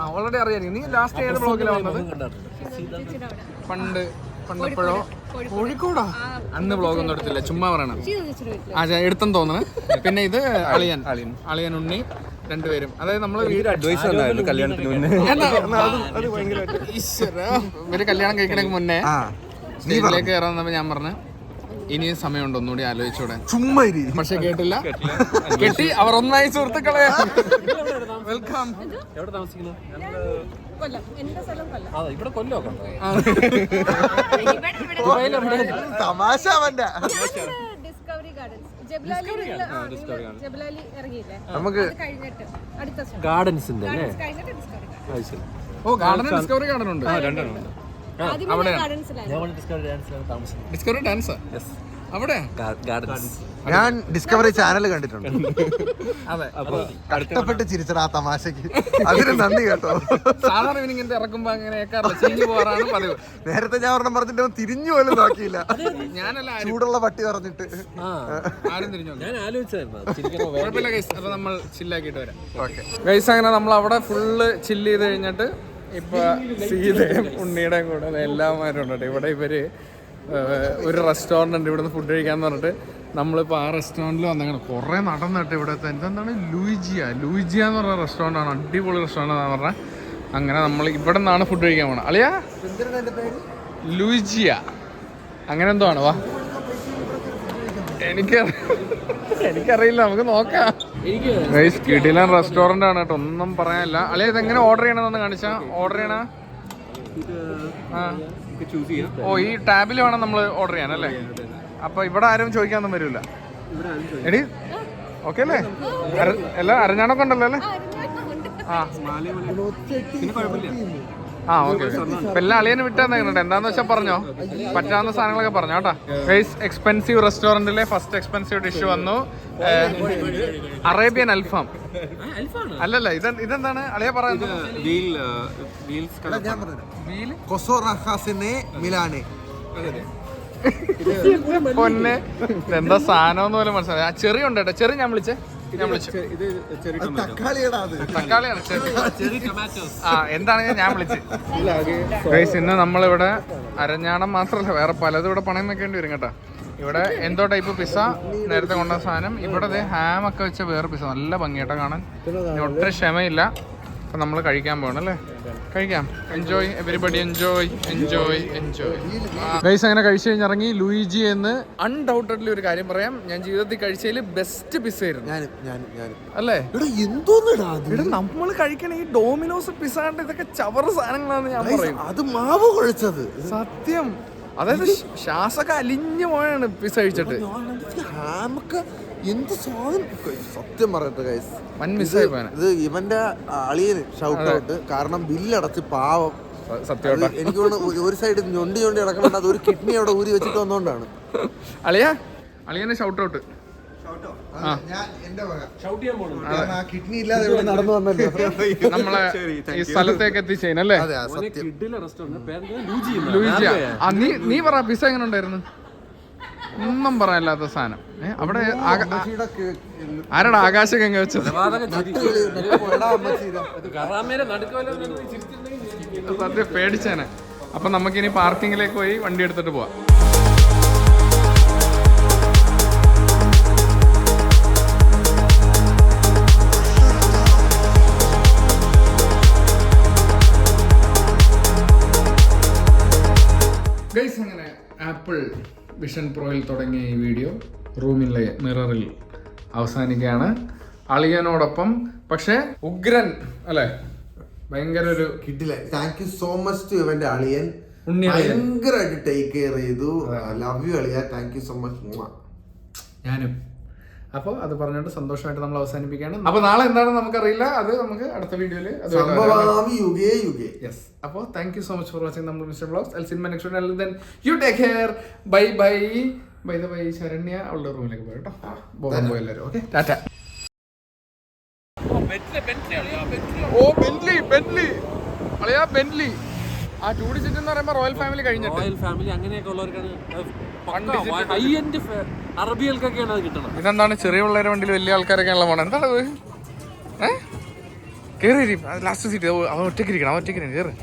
Speaker 1: ആ ഓൾറെഡി അറിയാം നീ ലാസ്റ്റ് ഏത് ബ്ലോഗിലാണ് വന്നത്? പണ്ട് പണ്ടപ്പോഴോ കോഴിക്കോടാ അന്ന് ബ്ലോഗ് ഒന്നും എടുത്തില്ല ചുമ്മാ പറയണം. ആ എടുത്തെന്ന് തോന്നുന്നു പിന്നെ ഇത് അളിയൻ. അളിയൻ. അളിയൻ ഉണ്ണി രണ്ടുപേരും. അതായത് നമ്മൾ വീട്
Speaker 6: അഡ്വൈസ് ഉണ്ടായിരുന്നു കല്യാണത്തിന് മുന്നേ.
Speaker 1: ഇവർ കല്യാണം കഴിക്കണേക്ക് മുന്നേ സ്റ്റേജിലേക്ക് കയറാൻ ഞാൻ പറഞ്ഞു ഇനിയും സമയമുണ്ട് ഒന്നുകൂടി ആലോചിച്ചൂടെ.
Speaker 3: ചുമ്മാ
Speaker 1: പക്ഷെ കേട്ടില്ല. കെട്ടി അവർ ഒന്നായി സുഹൃത്തുക്കളെ. വെൽക്കം
Speaker 4: എവിടെ താമസിക്കുന്നത്?
Speaker 3: തമാശ അവന്റെ.
Speaker 5: ഡിസ്കവറി ഗാർഡൻസ് ജബ്ലാലി ജബ്ലാലി ഇറങ്ങിയില്ലേ?
Speaker 3: നമുക്ക്
Speaker 4: അല്ലേ?
Speaker 5: ഡിസ്കവറി
Speaker 1: ഓ ഗാർഡൻ ഡിസ്കവറി ഗാർഡൻ ഉണ്ട്.
Speaker 5: ആദ്യം
Speaker 4: ഡിസ്കവറി
Speaker 1: ഡാൻസ് അവിടെ?
Speaker 4: ഗാർഡൻസ്
Speaker 3: ഞാൻ ഡിസ്കവറി ചാനൽ കണ്ടിട്ടുണ്ട്.
Speaker 1: അതെ.
Speaker 3: കഷ്ടപ്പെട്ട് ചിരിച്ചടാ ആ തമാശക്ക്. അതിന് നന്ദി കേട്ടോ.
Speaker 1: സാധാരണ ഇവനിങ്ങനെ ഇറക്കുമ്പോ അങ്ങനെയൊക്കെ പോകാറാണ് പതിവ്.
Speaker 3: നേരത്തെ ഞാൻ ഒരെണ്ണം പറഞ്ഞിട്ട് തിരിഞ്ഞു പോലും നോക്കിയില്ല.
Speaker 1: ഞാനല്ല
Speaker 3: ചൂടുള്ള പട്ടി പറഞ്ഞിട്ട്.
Speaker 4: ആ
Speaker 1: ആരും തിരിഞ്ഞു
Speaker 4: ഞാൻ ആലോചിച്ചായിരുന്നു
Speaker 1: നമ്മൾ ചില്ലാക്കിയിട്ട് വരാം. ഓക്കെ ഗൈസ് അങ്ങനെ നമ്മൾ അവിടെ ഫുള്ള് ചില്ല് ചെയ്ത് കഴിഞ്ഞിട്ട് ഇപ്പൊ സീതയും ഉണ്ണിയുടെയും കൂടെ എല്ലാമാരും ഉണ്ട് ഇവിടെ ഇവർ ഒരു റെസ്റ്റോറന്റ് ഉണ്ട് ഇവിടുന്ന് ഫുഡ് കഴിക്കാന്ന് പറഞ്ഞിട്ട് നമ്മളിപ്പോൾ ആ റെസ്റ്റോറന്റിൽ വന്നേക്കണം. കുറേ നടന്നിട്ട് ഇവിടുത്തെ എന്താണ് ലൂയിജിയ. ലൂയിജിയ എന്ന് പറഞ്ഞ റെസ്റ്റോറന്റ് ആണ് അടിപൊളി റെസ്റ്റോറന്റ് ആണെന്ന് പറഞ്ഞാൽ അങ്ങനെ നമ്മൾ ഇവിടെ നിന്നാണ് ഫുഡ് കഴിക്കാൻ പോകണം അളിയാ? ലൂയിജിയ. അങ്ങനെ എന്തോ ആണ് വാ. എനിക്ക് എനിക്കറിയില്ല നമുക്ക് നോക്കാം. ഗൈസ് കിടിലൻ റെസ്റ്റോറന്റ് ആണ് കേട്ടോ ഒന്നും പറയാനില്ല. അല്ലെ ഇതെങ്ങനെ ഓർഡർ ചെയ്യണമെന്ന് കാണിച്ചാ? ഓർഡർ ചെയ്യണ? ആ. ഓ ഈ ടാബിൽ വേണം നമ്മൾ ഓർഡർ ചെയ്യാൻ അല്ലേ? അപ്പൊ ഇവിടെ ആരും ചോദിക്കാനൊന്നും വരില്ല എടി ഓക്കെ അല്ലേ? എല്ലാം അരഞ്ഞാണൊക്കെ ഉണ്ടല്ലോ അല്ലേ? ആ. ആ ഓക്കെ ഇപ്പൊ എല്ലാ അളിയന് വിട്ടാന്ന് എന്താന്ന് വെച്ചാൽ പറഞ്ഞോ? പറ്റാവുന്ന സാധനങ്ങളൊക്കെ പറഞ്ഞോ കേട്ടോ? ഗൈസ് എക്സ്പെൻസീവ് റെസ്റ്റോറന്റിലെ ഫസ്റ്റ് എക്സ്പെൻസീവ് ഡിഷ് വന്നു. അറേബ്യൻ അൽഫാം അല്ലല്ല ഇത് ഇതെന്താണ്? അളിയ പറയുന്നത് പൊന്നെ. എന്താ സാധനം പോലും മനസ്സിലായി ആ ചെറിയ ഉണ്ട് കേട്ടോ. ചെറിയ ഞാൻ വിളിച്ചേ. ഞാൻ വിളിച്ചു.
Speaker 3: അത് തക്കാളിയുടെ അത്.
Speaker 1: തക്കാളിയാണ് ആ എന്താണെങ്കിൽ ഞാൻ വിളിച്ചത് ഇന്ന് നമ്മളിവിടെ അരഞ്ഞാണം മാത്രല്ല വേറെ പലതും ഇവിടെ പണയം വെക്കേണ്ടി വരും കേട്ടോ. ഇവിടെ എന്തോ ടൈപ്പ് പിസ്സ നേരത്തെ കൊണ്ട സാധനം. ഇവിടെ ഹാം ഒക്കെ വെച്ച വേറെ പിസ്സ നല്ല ഭംഗിയായിട്ടാ കാണാൻ. ഒട്ടും ക്ഷമയില്ല. അപ്പൊ നമ്മൾ കഴിക്കാൻ പോകണം അല്ലേ കഴിക്കാം. Enjoy everybody enjoy enjoy enjoy guys അങ്ങനെ കഴിച്ചു കഴിഞ്ഞിറങ്ങി ലൂയിജി എന്ന് അൺഡൗട്ടഡ്ലി ഒരു കാര്യം പറയാം. ഞാൻ ജീവിതത്തിൽ കഴിച്ചതിൽ ബെസ്റ്റ് പിസ്സ ആയിരുന്നു. അല്ലേ?
Speaker 3: ഇവിടെ
Speaker 1: നമ്മൾ കഴിക്കണ ഈ ഡോമിനോസ് പിസാണ്ട് ഇതൊക്കെ ചവറ് സാധനങ്ങളാണ് ഞാൻ പറയും.
Speaker 3: അത് മാവ് കുഴച്ചത്.
Speaker 1: സത്യം. അതായത് ശ്വാസമൊക്കെ അലിഞ്ഞു പോയാണ് പിസ കഴിച്ചിട്ട്.
Speaker 3: ഹാമൊക്കെ എന്ത് സാധനം? സത്യം പറയട്ടെ ഗൈസ്.
Speaker 1: വൻ മിസ്സായി പോയാനെ
Speaker 3: ഇത് ഇവന്റെ അളിയന് ഷൗട്ട് ഔട്ട് കാരണം ബില്ലടച്ച് പാവം.
Speaker 1: സത്യം
Speaker 3: എനിക്ക് തോന്നുന്നു ഒരു- സൈഡ് ഞൊണ്ടി ഞൊണ്ടി കിടക്കണ്ട അത് ഒരു കിഡ്നി അവിടെ ഊരി വെച്ചിട്ട് വന്നോണ്ടാണ്.
Speaker 1: അളിയ അളിയനെ ഷൗട്ട് ഔട്ട്
Speaker 3: ഞാൻ എന്റെ വക
Speaker 4: ഷൗട്ട് ചെയ്യാൻ പോകണം
Speaker 3: ആ കിഡ്നി ഇല്ലാതെ നടന്നു വന്നല്ലോ?
Speaker 1: നമ്മളെ ഈ സ്ഥലത്തേക്ക് എത്തിച്ചേനല്ലേ? നീ പറ പിസ എങ്ങനെ ഉണ്ടായിരുന്നു ഒന്നും പറയാനില്ലാത്ത സാധനം. അവിടെ ആരാടാ ആകാശം എങ്ങനെ വെച്ചത്. സത്യം പേടിച്ചേനെ. അപ്പൊ നമുക്കിനി പാർക്കിങ്ങിലേക്ക് പോയി വണ്ടി എടുത്തിട്ട് പോവാം. ഗൈസ് അങ്ങനെ ആപ്പിൾ വിഷൻ പ്രോയിൽ തുടങ്ങിയ ഈ വീഡിയോ റൂമിലെ മിററിൽ അവസാനിക്കുകയാണ്. അളിയനോടൊപ്പം പക്ഷേ ഉഗ്രൻ അല്ലേ? ഭയങ്കര ഒരു
Speaker 3: കിട്ടില്ല. Thank you so much to ഇവന്റെ അളിയൻ. ഭയങ്കരമായിട്ട് ടേക്ക് കെയർ ചെയ്തു. ലവ് യു അളിയ. താങ്ക് യു സോ മച്ച്
Speaker 1: ഞാനും. അപ്പോൾ അത് പറഞ്ഞുകൊണ്ട് സന്തോഷമായിട്ട് നമ്മൾ അവസാനിപ്പിക്കുകയാണ്. അപ്പോൾ നാളെ എന്താണെന്ന് നമുക്കറിയില്ല. അത് നമുക്ക് അടുത്ത വീഡിയോയിൽ
Speaker 3: സംഭവാമി യുഗേ യുഗേ.
Speaker 1: യെസ് അപ്പോൾ thank you so much for watching നമ്മൾ mister blogs. L cinema next then you take care bye bye bye the bye Saranya അവളുടെ റൂമിലേക്ക് പോയി കേട്ടോ. പോകാൻ പോയി എല്ലാവരും. Okay ta-ta. ഓ ബെന്റ്ലി ബെന്റ്ലി അളിയാ ബെന്റ്ലി ആ ടൂറിസ്റ്റ് എന്ന് പറയുമ്പോൾ റോയൽ ഫാമിലി കഴിഞ്ഞിട്ട്.
Speaker 4: റോയൽ ഫാമിലി അങ്ങനെയൊക്കെ ഉള്ളവർക്കാണ് ഹൈ എൻഡ് അറബികൾക്കൊക്കെയാണ് അത് കിട്ടുന്നത്
Speaker 1: ഇതെന്താണ്? ചെറിയ പിള്ളേരെ വണ്ടിയിൽ വലിയ ആൾക്കാരൊക്കെയാണല്ലോ പോണം എന്താണ് ഏഹ് കയറി ലാസ്റ്റ് സീറ്റ് അവൻ ഒറ്റയ്ക്ക് ഇരിക്കണം അവൻ ഒറ്റയ്ക്ക് കയറി